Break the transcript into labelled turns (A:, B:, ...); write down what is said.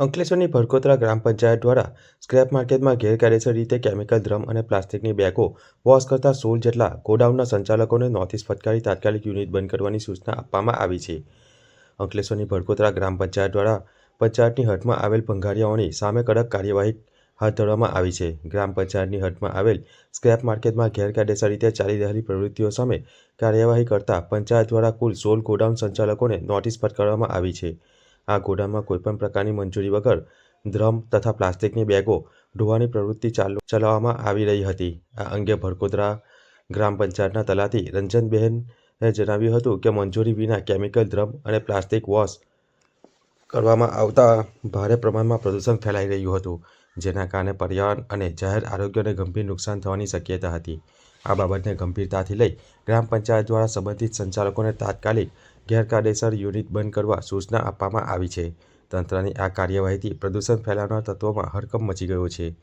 A: અંકલેશ્વરની ભરકોતરા ગ્રામ પંચાયત દ્વારા સ્ક્રેપ માર્કેટમાં ગેરકાયદેસર રીતે કેમિકલ, ડ્રમ અને પ્લાસ્ટિકની બેગો વોશ કરતા સોળ જેટલા ગોડાઉનના સંચાલકોને નોટિસ ફટકારી તાત્કાલિક યુનિટ બંધ કરવાની સૂચના આપવામાં આવી છે. અંકલેશ્વરની ભરકોતરા ગ્રામ પંચાયત દ્વારા પંચાયતની હદમાં આવેલ ભંગારિયાઓની સામે કડક કાર્યવાહી હાથ ધરવામાં આવી છે. ગ્રામ પંચાયતની હદમાં આવેલ સ્ક્રેપ માર્કેટમાં ગેરકાયદેસર રીતે ચાલી રહેલી પ્રવૃત્તિઓ સામે કાર્યવાહી કરતા પંચાયત દ્વારા કુલ સોળ ગોડાઉન સંચાલકોને નોટિસ ફટકારવામાં આવી છે. આ ગોડામાં કોઈપણ પ્રકારની મંજૂરી વગર ડ્રમ તથા પ્લાસ્ટિકની બેગો ઢોવાની પ્રવૃત્તિ ચાલુ ચલાવવામાં આવી રહી હતી. આ અંગે ભરકોદરા ગ્રામ પંચાયતના તલાટી રંજનબહેને જણાવ્યું હતું કે મંજૂરી વિના કેમિકલ, ડ્રમ અને પ્લાસ્ટિક વોશ કરવામાં આવતા ભારે પ્રમાણમાં પ્રદૂષણ ફેલાઈ રહ્યું હતું, જેના કારણે પર્યાવરણ અને જાહેર આરોગ્યને ગંભીર નુકસાન થવાની શક્યતા હતી. આ બાબતને ગંભીરતાથી લઈ ગ્રામ પંચાયત દ્વારા સંબંધિત સંચાલકોને તાત્કાલિક ગેરકાયદેસર યુનિટ બંધ કરવા સૂચના આપવામાં આવી છે. તંત્રની આ કાર્યવાહીથી પ્રદૂષણ ફેલાવનાર તત્વોમાં હડકંપ મચી ગયો છે.